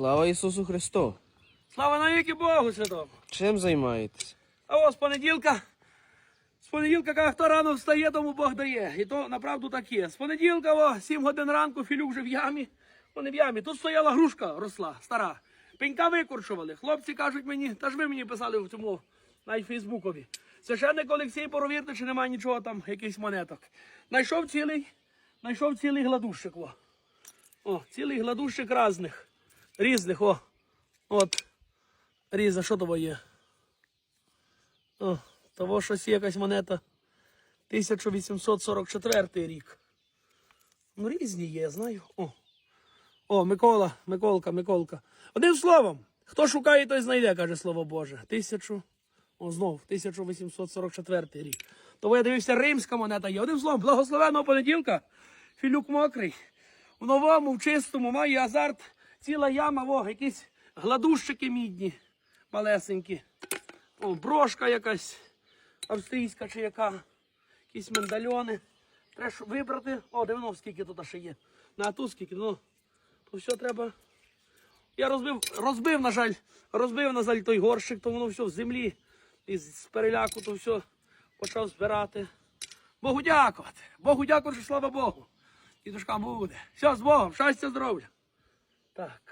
Слава Ісусу Христу! Слава навіки Богу святому. Чим займаєтесь? А ось понеділка. З понеділка, коли хто рано встає, тому Бог дає. І то направду так є. З понеділка, о, 7 годин ранку, філюк вже в ямі. Ну не в ямі. Тут стояла грушка росла, стара. Пенька викорчували. Хлопці кажуть мені, та ж ви мені писали в цьому навіть Фейсбукові. Священник Олексій, провірте, чи немає нічого там, якихось монеток. Найшов цілий, найшов цілий гладущик. О, о цілий гладущик різних. Різних, о. От. Різа, що того є? О, того щось є якась монета 1844 рік. Ну, різні є, знаю. О, О Микола, Миколка, Миколка. Одним словом, хто шукає, той знайде, каже слово Боже. Тисячу, о, знов, 1844 рік. Того я дивився, римська монета є. Одним словом, благословенного понеділка. Філюк мокрий. В новому, в чистому, має азарт, ціла яма, во, якісь гладущики мідні, малесенькі. О, брошка якась австрійська чи яка. Якісь медальйони. Треба вибрати. О, дивно, скільки тут ще є. На тут скільки, ну. То все треба. Я розбив, розбив, на жаль, розбив, на жаль, той горщик, то воно все в землі. І з переляку то все почав збирати. Богу дякувати. Богу дякувати, що слава Богу. Дідушка буде. Все, з Богом, щастя, здоров'я. Так.